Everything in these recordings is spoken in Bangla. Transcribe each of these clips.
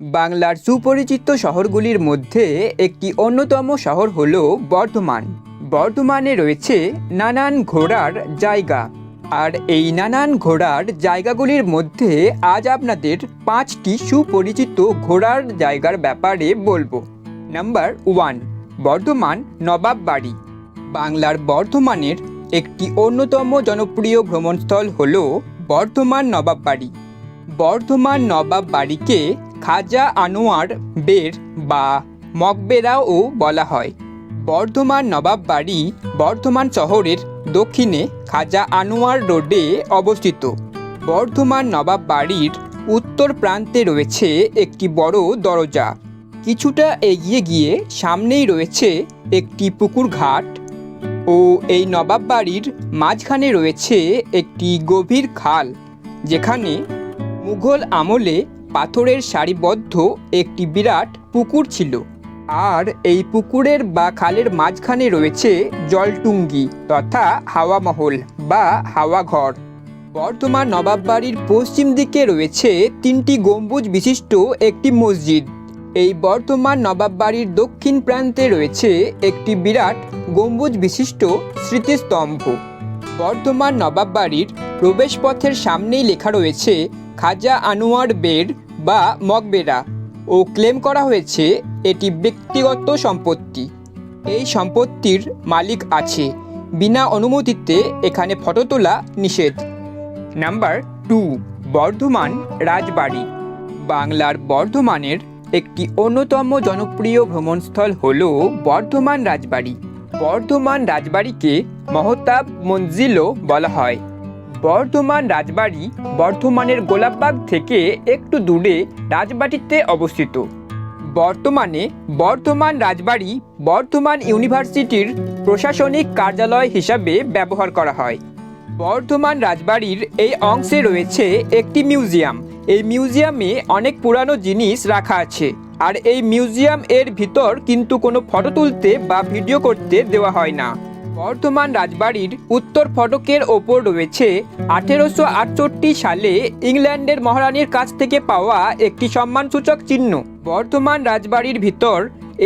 বাংলার সুপরিচিত শহরগুলির মধ্যে একটি অন্যতম শহর হল বর্ধমান। বর্ধমানে রয়েছে নানান ঘোরার জায়গা। আর এই নানান ঘোরার জায়গাগুলির মধ্যে আজ আপনাদের পাঁচটি সুপরিচিত ঘোরার জায়গার ব্যাপারে বলব। নাম্বার ওয়ান, বর্ধমান নবাব বাড়ি বাংলার বর্ধমানের একটি অন্যতম জনপ্রিয় ভ্রমণস্থল হল বর্ধমান নবাব বাড়ি বর্ধমান নবাব বাড়িকে খাজা আনোয়ার বের বা মকবেরাও বলা হয়। বর্ধমান নবাব বাড়ি বর্ধমান শহরের দক্ষিণে খাজা আনোয়ার রোডে অবস্থিত। বর্ধমান নবাব বাড়ির উত্তর প্রান্তে রয়েছে একটি বড় দরজা। কিছুটা এগিয়ে গিয়ে সামনেই রয়েছে একটি পুকুর ঘাট ও এই নবাব বাড়ির মাঝখানে রয়েছে একটি গভীর খাল, যেখানে মুঘল আমলে পাথরের সারিবদ্ধ একটি বিরাট পুকুর ছিল। আর এই পুকুরের বা খালের মাঝখানে রয়েছে জলটুঙ্গি তথা হাওয়া মহল বা হাওয়া ঘর। বর্তমান নবাব বাড়ির পশ্চিম দিকে রয়েছে তিনটি গম্বুজ বিশিষ্ট একটি মসজিদ। এই বর্তমান নবাব বাড়ির দক্ষিণ প্রান্তে রয়েছে একটি বিরাট গম্বুজ বিশিষ্ট স্মৃতিস্তম্ভ। বর্ধমান নবাব বাড়ির প্রবেশপথের সামনেই লেখা রয়েছে, খাজা আনোয়ার বের বা মকবেরা ও ক্লেম করা হয়েছে এটি ব্যক্তিগত সম্পত্তি। এই সম্পত্তির মালিক আছে, বিনা অনুমতিতে এখানে ফটো তোলা নিষেধ। Number two, Bardhaman Rajbari. বাংলার বর্ধমানের একটি অন্যতম জনপ্রিয় ভ্রমণস্থল হল বর্ধমান রাজবাড়ি। বর্ধমান রাজবাড়িকে মহতাব মঞ্জিলও বলা হয়। বর্ধমান রাজবাড়ি বর্ধমানের গোলাপবাগ থেকে একটু দূরে রাজবাড়িতে অবস্থিত। বর্তমানে বর্ধমান রাজবাড়ি বর্ধমান ইউনিভার্সিটির প্রশাসনিক কার্যালয় হিসাবে ব্যবহার করা হয়। বর্ধমান রাজবাড়ির এই অংশে রয়েছে একটি মিউজিয়াম। এই মিউজিয়ামে অনেক পুরানো জিনিস রাখা আছে। আর এই মিউজিয়াম এর ভিতর কিন্তু কোনো ফটো তুলতে বা ভিডিও করতে দেওয়া হয় না। বর্ধমান রাজবাড়ির উত্তর ফটকের ওপর রয়েছে আঠেরোশো আটষট্টি সালে ইংল্যান্ডের মহারানীর কাছ থেকে পাওয়া একটি সম্মানসূচক চিহ্ন। বর্ধমান রাজবাড়ির ভিতর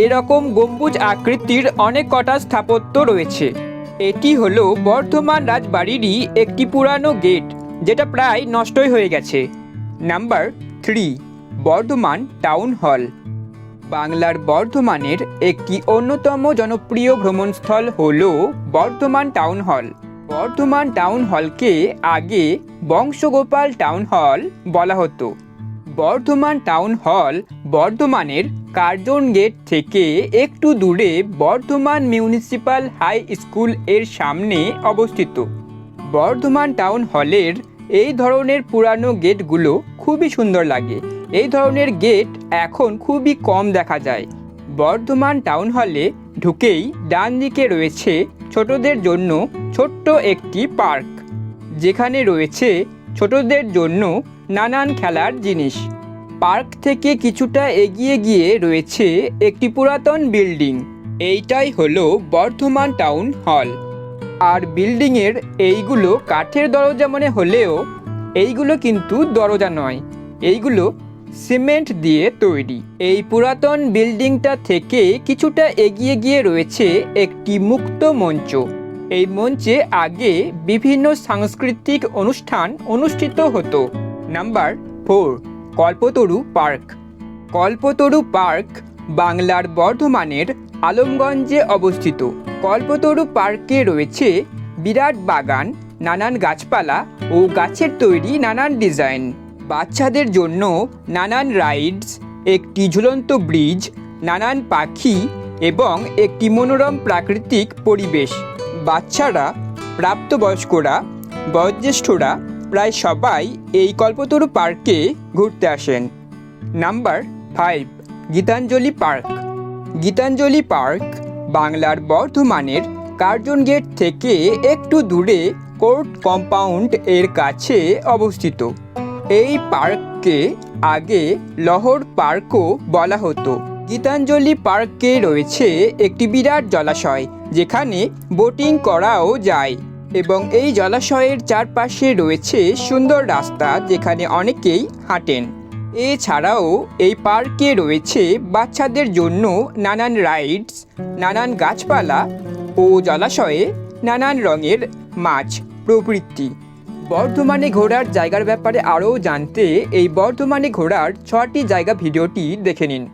এরকম গম্বুজ আকৃতির অনেক কটা স্থাপত্য রয়েছে। এটি হলো বর্ধমান রাজবাড়িরই একটি পুরানো গেট, যেটা প্রায় নষ্টই হয়ে গেছে। Number three, Bardhaman town hall. বাংলার বর্ধমানের একটি অন্যতম জনপ্রিয় ভ্রমণস্থল হল Bardhaman town hall. Bardhaman town হলকে আগে বংশগোপাল টাউন হল বলা হতো। বর্ধমান টাউন হল বর্ধমানের কার্জন গেট থেকে একটু দূরে বর্ধমান মিউনিসিপাল হাই স্কুলের সামনে অবস্থিত। বর্ধমান টাউন হলের এই ধরনের পুরানো গেটগুলো খুবই সুন্দর লাগে। এই ধরনের গেট এখন খুবই কম দেখা যায়। বর্ধমান টাউন হলে ঢুকেই ডান দিকে রয়েছে ছোটদের জন্য ছোট্ট একটি পার্ক যেখানে রয়েছে ছোটদের জন্য নানান খেলার জিনিস। পার্ক থেকে কিছুটা এগিয়ে গিয়ে রয়েছে একটি পুরাতন বিল্ডিং এইটাই হলো বর্ধমান টাউন হল আর বিল্ডিংয়ের এইগুলো কাঠের দরজা মনে হলেও এইগুলো কিন্তু দরজা নয়, এইগুলো সিমেন্ট দিয়ে তৈরি। এই পুরাতন বিল্ডিংটা থেকে কিছুটা এগিয়ে গিয়ে রয়েছে একটি মুক্ত মঞ্চ। এই মঞ্চে আগে বিভিন্ন সাংস্কৃতিক অনুষ্ঠান অনুষ্ঠিত হতো। Number four, Kalpataru park. Kalpataru park বাংলার বর্ধমানের আলমগঞ্জে অবস্থিত। কল্পতরু পার্কে রয়েছে বিরাট বাগান, নানান গাছপালা ও গাছের তৈরি নানান ডিজাইন। বাচ্চাদের জন্য নানান রাইডস একটি ঝুলন্ত ব্রিজ নানান পাখি এবং একটি মনোরম প্রাকৃতিক পরিবেশ। বাচ্চারা, প্রাপ্তবয়স্করা, বয়োজ্যেষ্ঠরা প্রায় সবাই এই কল্পতরু পার্কে ঘুরতে আসেন। Number five Gitanjali park. Gitanjali park বাংলার বর্ধমানের কার্জন গেট থেকে একটু দূরে কোর্ট কম্পাউন্ড এর কাছে অবস্থিত। এই পার্ককে আগে লহর পার্কও বলা হতো। গীতাঞ্জলি পার্কে রয়েছে একটি বিরাট জলাশয়, যেখানে বোটিং করাও যায় এবং এই জলাশয়ের চারপাশে রয়েছে সুন্দর রাস্তা যেখানে অনেকেই হাঁটেন। এছাড়াও এই পার্কে রয়েছে বাচ্চাদের জন্য নানান রাইডস, নানান গাছপালা ও জলাশয়ে নানান রঙের মাছ প্রভৃতি। বর্ধমানে ঘোরার জায়গার ব্যাপারে আরও জানতে এই বর্ধমানে ঘোরার ছটি জায়গা ভিডিওটি দেখে নিন।